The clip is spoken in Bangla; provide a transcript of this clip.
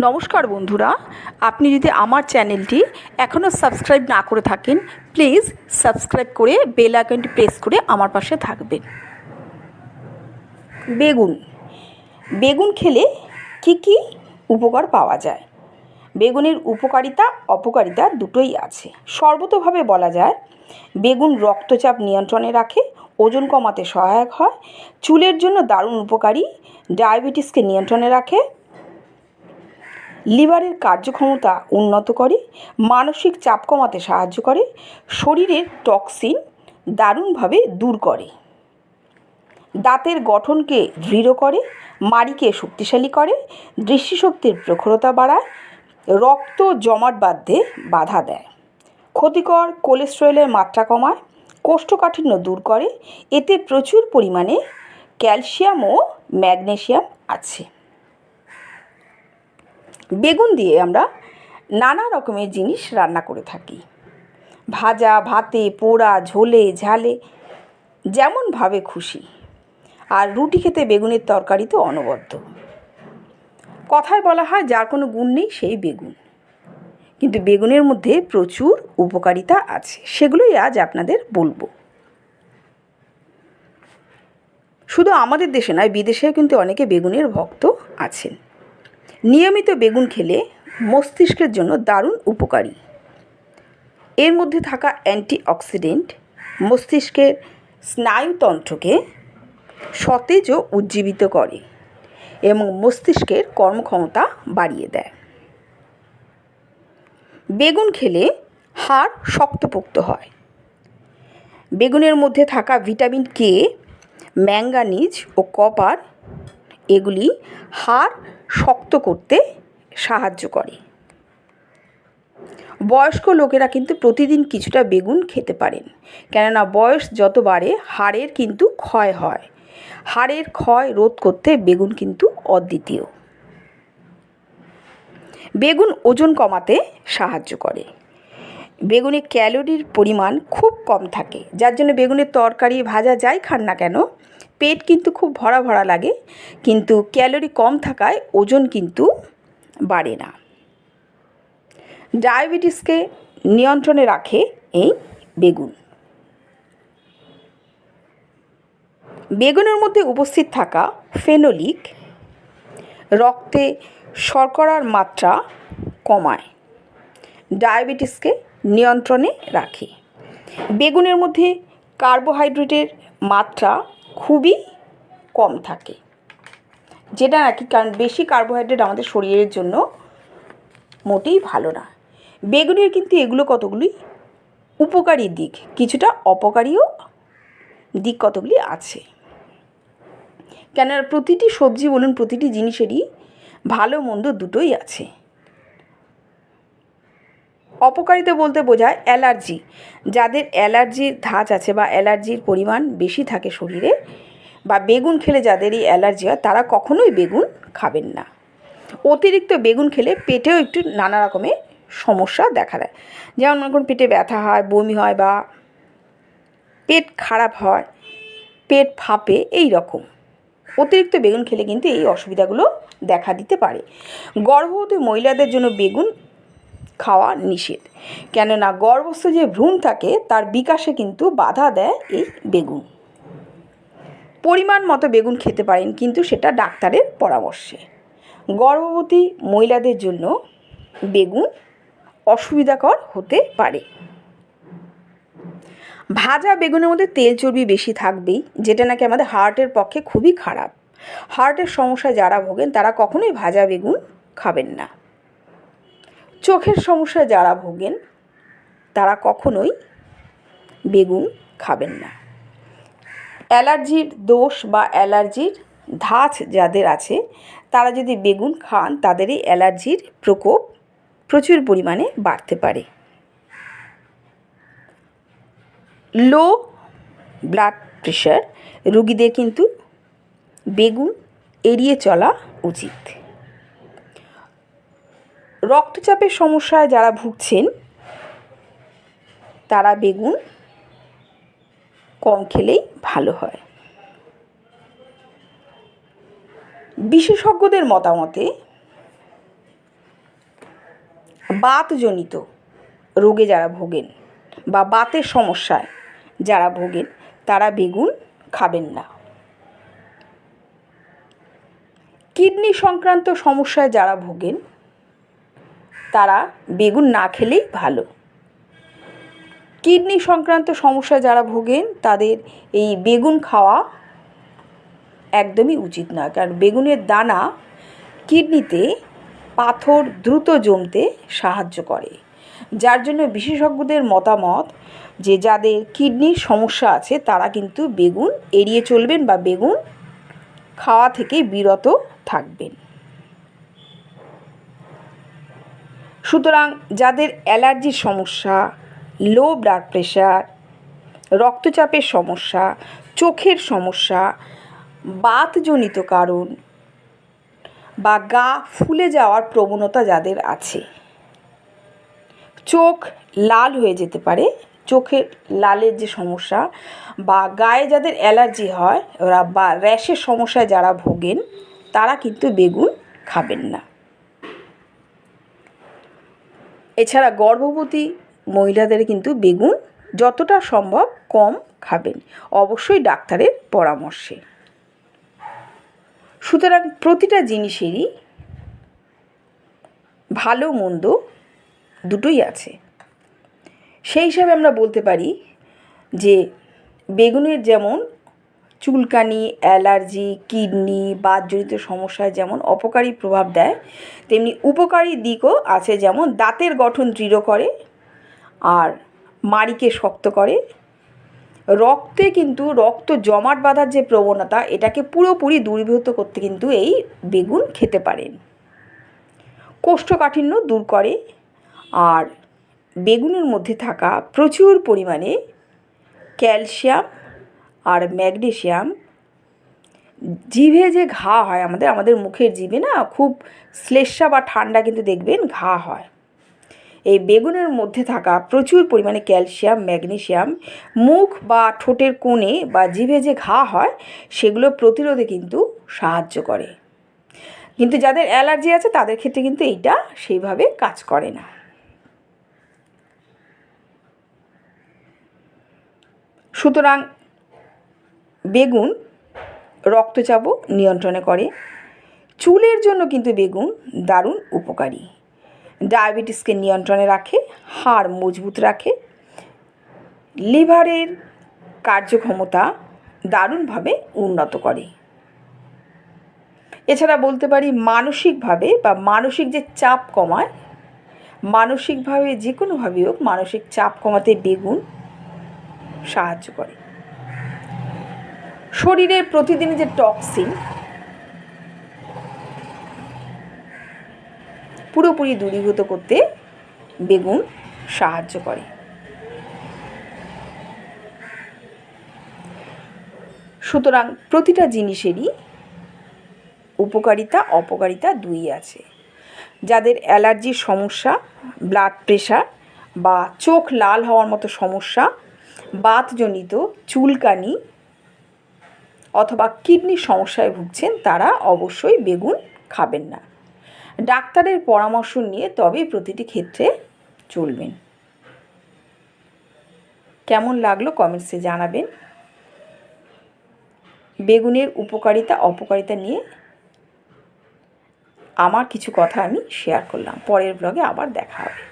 নমস্কার বন্ধুরা, আপনি যদি আমার চ্যানেলটি এখনও সাবস্ক্রাইব না করে থাকেন, প্লিজ সাবস্ক্রাইব করে বেল আইকনটি প্রেস করে আমার পাশে থাকবেন। বেগুন। বেগুন খেলে কি কি উপকার পাওয়া যায়? বেগুনের উপকারিতা, অপকারিতা দুটোই আছে। সর্বতোভাবে বলা যায়, বেগুন রক্তচাপ নিয়ন্ত্রণে রাখে, ওজন কমাতে সহায়ক হয়, চুলের জন্য দারুণ উপকারী, ডায়াবেটিসকে নিয়ন্ত্রণে রাখে লিভারের কার্যক্ষমতা উন্নত করে, মানসিক চাপ কমাতে সাহায্য করে, শরীরের টক্সিন দারুণভাবে দূর করে। দাঁতের গঠনকে দৃঢ় করে, মাড়িকে শক্তিশালী করে, দৃষ্টিশক্তির প্রখরতা বাড়ায়, রক্ত জমাট বাঁধতে বাধা দেয়। ক্ষতিকর কোলেস্টেরলের মাত্রা কমায়, কোষ্ঠকাঠিন্য দূর করে, এতে প্রচুর পরিমাণে ক্যালসিয়াম ও ম্যাগনেশিয়াম আছে। বেগুন দিয়ে আমরা নানা রকমের জিনিস রান্না করে থাকি। ভাজা, ভাতে, পোড়া, ঝোলে, ঝালে, যেমনভাবে খুশি। আর রুটি খেতে বেগুনের তরকারি তো অনবদ্য। কথায় বলা হয়, যার কোনো গুণ নেই সেই বেগুন। কিন্তু বেগুনের মধ্যে প্রচুর উপকারিতা আছে, সেগুলোই আজ আপনাদের বলব। শুধু আমাদের দেশে নয়, বিদেশেও কিন্তু অনেকে বেগুনের ভক্ত আছেন। নিয়মিত বেগুন খেলে মস্তিষ্কের জন্য দারুণ উপকারী। এর মধ্যে থাকা অ্যান্টিঅক্সিডেন্ট মস্তিষ্কের স্নায়ুতন্ত্রকে সতেজ ও উজ্জীবিত করে এবং মস্তিষ্কের কর্মক্ষমতা বাড়িয়ে দেয়। বেগুন খেলে হাড় শক্তপোক্ত হয়। বেগুনের মধ্যে থাকা ভিটামিন কে, ম্যাঙ্গানিজ ও কপার এগুলি হাড় শক্ত করতে সাহায্য করে। বয়স্ক লোকেরা কিন্তু প্রতিদিন কিছুটা বেগুন খেতে পারেন। কেননা বয়স যত বাড়ে, হাড়ের কিন্তু ক্ষয় হয়। হাড়ের ক্ষয় রোধ করতে বেগুন কিন্তু অদ্বিতীয়। বেগুন ওজন কমাতে সাহায্য করে। বেগুনে ক্যালোরির পরিমাণ খুব কম থাকে, যার জন্য বেগুনের তরকারি ভাজা যাই খান না কেন পেট কিন্তু খুব ভরা ভরা লাগে, কিন্তু ক্যালোরি কম থাকায় ওজন কিন্তু বাড়ে না। ডায়াবেটিসকে নিয়ন্ত্রণে রাখে এই বেগুন। বেগুনের মধ্যে উপস্থিত থাকা ফেনোলিক রক্তে শর্করার মাত্রা কমায়, ডায়াবেটিসকে নিয়ন্ত্রণে রাখে। বেগুনের মধ্যে কার্বোহাইড্রেটের মাত্রা খুবই কম থাকে। যেটা নাকি কারণ বেশি কার্বোহাইড্রেট আমাদের শরীরের জন্য মোটেই ভালো না। বেগুনের কিন্তু এগুলো কতগুলি উপকারী দিক, কিছুটা অপকারীও দিক কতগুলি আছে। কেননা প্রতিটি সবজি বলুন, প্রতিটি জিনিসেরই ভালো মন্দ দুটোই আছে। অপকারিতা বলতে বোঝায় অ্যালার্জি। যাদের অ্যালার্জির ধাঁচ আছে বা অ্যালার্জির পরিমাণ বেশি থাকে শরীরে বা বেগুন খেলে যাদের এই অ্যালার্জি হয়, তারা কখনোই বেগুন খাবেন না। অতিরিক্ত বেগুন খেলে পেটেও একটু নানা রকমের সমস্যা দেখা দেয়। যেমন মনে করুন, পেটে ব্যথা হয়, বমি হয় বা পেট খারাপ হয়, পেট ফাঁপে, এই রকম। অতিরিক্ত বেগুন খেলে কিন্তু এই অসুবিধাগুলো দেখা দিতে পারে। গর্ভবতী মহিলাদের জন্য বেগুন খাওয়া নিষেধ। কেননা গর্ভস্থ যে ভ্রূণ থাকে, তার বিকাশে কিন্তু বাধা দেয় এই বেগুন। পরিমাণ মতো বেগুন খেতে পারেন, কিন্তু সেটা ডাক্তারের পরামর্শে। গর্ভবতী মহিলাদের জন্য বেগুন অসুবিধাকর হতে পারে। ভাজা বেগুনের মধ্যে তেল চর্বি বেশি থাকবেই, যেটা নাকি আমাদের হার্টের পক্ষে খুবই খারাপ। হার্টের সমস্যায় যারা ভোগেন, তারা কখনোই ভাজা বেগুন খাবেন না। চোখের সমস্যায় যারা ভোগেন, তারা কখনোই বেগুন খাবেন না। অ্যালার্জির দোষ বা অ্যালার্জির ধাঁচ যাদের আছে, তারা যদি বেগুন খান তাদের এই অ্যালার্জির প্রকোপ প্রচুর পরিমাণে বাড়তে পারে। লো ব্লাড প্রেশার, রুগীদের কিন্তু বেগুন এড়িয়ে চলা উচিত। রক্তচাপের সমস্যায় যারা ভুগছেন, তারা বেগুন কম খেলেই ভালো হয়। বিশেষজ্ঞদের মতামতে, বাতজনিত রোগে যারা ভোগেন বা বাতের সমস্যায় যারা ভোগেন, তারা বেগুন খাবেন না। কিডনি সংক্রান্ত সমস্যায় যারা ভোগেন তারা বেগুন না খেলেই ভালো। কিডনি সংক্রান্ত সমস্যা যারা ভোগেন, তাদের এই বেগুন খাওয়া একদমই উচিত নয়। কারণ বেগুনের দানা কিডনিতে পাথর দ্রুত জমতে সাহায্য করে। যার জন্য বিশেষজ্ঞদের মতামত যে, যাদের কিডনির সমস্যা আছে, তারা কিন্তু বেগুন এড়িয়ে চলবেন বা বেগুন খাওয়া থেকে বিরত থাকবেন। সুতরাং যাদের অ্যালার্জির সমস্যা লো ব্লাড প্রেশার রক্তচাপের সমস্যা, চোখের সমস্যা, বাতজনিত কারণ বা গা ফুলে যাওয়ার প্রবণতা যাদের আছে। চোখ লাল হয়ে যেতে পারে, চোখের লালের যে সমস্যা বা গায়ে যাদের অ্যালার্জি হয়, ওরা বা র্যাশের সমস্যায় যারা ভোগেন, তারা কিন্তু বেগুন খাবেন না। এছাড়া গর্ভবতী মহিলাদের কিন্তু বেগুন যতটা সম্ভব কম খাবেন, অবশ্যই ডাক্তারের পরামর্শে। সুতরাং প্রতিটা জিনিসেরই ভালো, মন্দ দুটোই আছে। সেই হিসাবে আমরা বলতে পারি যে বেগুনের যেমন চুলকানি, অ্যালার্জি, কিডনি, বাতজনিত সমস্যায় যেমন অপকারী প্রভাব দেয়, তেমনি উপকারী দিকও আছে যেমন দাঁতের গঠন দৃঢ় করে আর মাড়িকে শক্ত করে। রক্তে কিন্তু রক্ত জমাট বাঁধার যে প্রবণতা, এটাকে পুরোপুরি দূরীভূত করতে কিন্তু এই বেগুন খেতে পারেন কোষ্ঠকাঠিন্য দূর করে আর বেগুনের মধ্যে থাকা প্রচুর পরিমাণে ক্যালসিয়াম আর ম্যাগনেশিয়াম, জিভে যে ঘা হয় আমাদের আমাদের মুখের জিভে না খুব শ্লেষ্মা বা ঠান্ডা কিন্তু দেখবেন ঘা হয়। এই বেগুনের মধ্যে থাকা প্রচুর পরিমাণে ক্যালসিয়াম, ম্যাগনেশিয়াম, মুখ বা ঠোঁটের কোণে বা জিভে যে ঘা হয়, সেগুলো প্রতিরোধে কিন্তু সাহায্য করে। কিন্তু যাদের অ্যালার্জি আছে, তাদের ক্ষেত্রে কিন্তু এইটা সেইভাবে কাজ করে না। সুতরাং বেগুন রক্তচাপও নিয়ন্ত্রণে করে। চুলের জন্য কিন্তু বেগুন দারুণ উপকারী। ডায়াবেটিসকে নিয়ন্ত্রণে রাখে, হাড় মজবুত রাখে। লিভারের কার্যক্ষমতা দারুণভাবে উন্নত করে। এছাড়া বলতে পারি মানসিকভাবে বা মানসিক যে চাপ কমায়, মানসিকভাবে যে কোনোভাবে হোক মানসিক চাপ কমাতে বেগুন সাহায্য করে। শরীরের প্রতিদিনই যে টক্সিন, পুরোপুরি দূরীভূত করতে বেগুন সাহায্য করে। সুতরাং প্রতিটা জিনিসেরই উপকারিতা, অপকারিতা দুই আছে। যাদের অ্যালার্জির সমস্যা, ব্লাড প্রেশার বা চোখ লাল হওয়ার মতো সমস্যা, বাতজনিত, চুলকানি অথবা কিডনির সমস্যায় ভুগছেন তারা অবশ্যই বেগুন খাবেন না। ডাক্তারের পরামর্শ নিয়ে তবেই প্রতিটি ক্ষেত্রে চলবেন। কেমন লাগল কমেন্টসে জানাবেন। বেগুনের উপকারিতা, অপকারিতা নিয়ে আমার কিছু কথা আমি শেয়ার করলাম। পরের ব্লগে আবার দেখা হবে।